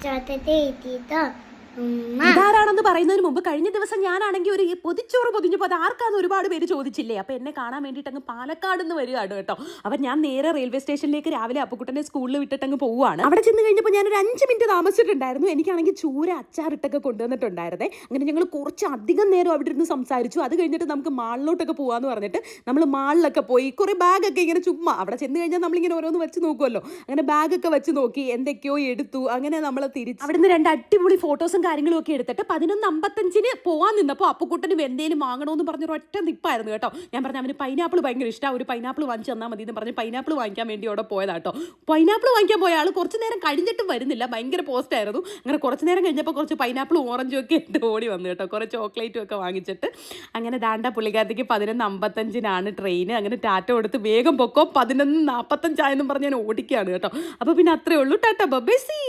着的弟弟的。ഇതാരാണെന്ന് പറയുന്നതിന് മുമ്പ് കഴിഞ്ഞ ദിവസം ഞാനാണെങ്കിൽ ഒരു പൊതിച്ചോറ് പൊതിഞ്ഞപ്പോൾ അത് ആർക്കാന്ന് ഒരുപാട് പേര് ചോദിച്ചില്ലേ? അപ്പോൾ എന്നെ കാണാൻ വേണ്ടിയിട്ട് അങ്ങ് പാലക്കാട് നിന്ന് വരികയാണ് കേട്ടോ. അപ്പം ഞാൻ നേരെ റെയിൽവേ സ്റ്റേഷനിലേക്ക് രാവിലെ അപ്പുക്കുട്ടനെ സ്കൂളിൽ വിട്ടിട്ട് അങ്ങ് പോവുകയാണ് അവിടെ ചെന്ന് കഴിഞ്ഞപ്പോൾ ഞാൻ ഒരു അഞ്ച് മിനിറ്റ് താമസിച്ചിട്ടുണ്ടായിരുന്നു. എനിക്കാണെങ്കിൽ ചൂര അച്ചാറിട്ടൊക്കെ കൊണ്ടുവന്നിട്ടുണ്ടായിരുന്നേ. അങ്ങനെ ഞങ്ങൾ കുറച്ച് അധികം നേരം അവിടെ ഇരുന്ന് സംസാരിച്ചു. അത് കഴിഞ്ഞിട്ട് നമുക്ക് മാളിലോട്ടൊക്കെ പോകാമെന്ന് പറഞ്ഞിട്ട് നമ്മൾ മാളിലൊക്കെ പോയി കുറേ ബാഗൊക്കെ ഇങ്ങനെ ചുമ്മാ അവിടെ ചെന്ന് കഴിഞ്ഞാൽ നമ്മളിങ്ങനെ ഓരോന്ന് വെച്ച് നോക്കുമല്ലോ അങ്ങനെ ബാഗൊക്കെ വെച്ച് നോക്കി എന്തൊക്കെയോ എടുത്തു. അങ്ങനെ നമ്മൾ തിരിച്ച് അവിടുന്ന് രണ്ട് അടിപൊളി ഫോട്ടോസും കാര്യങ്ങളും ഒക്കെ എടുത്തിട്ട് പതിനൊന്ന് അമ്പത്തഞ്ചിന് പോകാൻ നിന്നപ്പോൾ അപ്പുക്കുട്ടന് എന്തെങ്കിലും വാങ്ങണമെന്ന് പറഞ്ഞൊരു ഒറ്റ നിപ്പായിരുന്നു കേട്ടോ. ഞാൻ പറഞ്ഞു അവന് പൈനാപ്പിൾ ഭയങ്കര ഇഷ്ടമാണ് ഒരു പൈനാപ്പിൾ വാങ്ങിച്ചു തന്നാൽ മതി എന്ന് പറഞ്ഞ് പൈനാപ്പിൾ വാങ്ങിക്കാൻ വേണ്ടി അവിടെ പോയതാട്ടോ പൈനാപ്പിൾ വാങ്ങിക്കാൻ പോയ ആൾ കുറച്ച് നേരം കഴിഞ്ഞിട്ട് വരുന്നില്ല ഭയങ്കര പോസ്റ്റായിരുന്നു അങ്ങനെ കുറച്ച് നേരം കഴിഞ്ഞപ്പോൾ കുറച്ച് പൈനാപ്പിളും ഓറഞ്ചും ഒക്കെ ഇട്ട് ഓടി വന്നു കേട്ടോ. കുറേ ചോക്ലേറ്റും ഒക്കെ വാങ്ങിച്ചിട്ട്. അങ്ങനെ ദാണ്ട പുള്ളിക്കാരത്തേക്ക് പതിനൊന്ന് അമ്പത്തഞ്ചിനാണ് ട്രെയിൻ അങ്ങനെ ടാറ്റ കൊടുത്ത് വേഗം പൊക്കോ പതിനൊന്ന് നാൽപ്പത്തഞ്ചായെന്നും പറഞ്ഞ് ഞാൻ ഓടിക്കുകയാണ് കേട്ടോ. അപ്പോൾ പിന്നെ അത്രേ ഉള്ളൂ. Tata by C U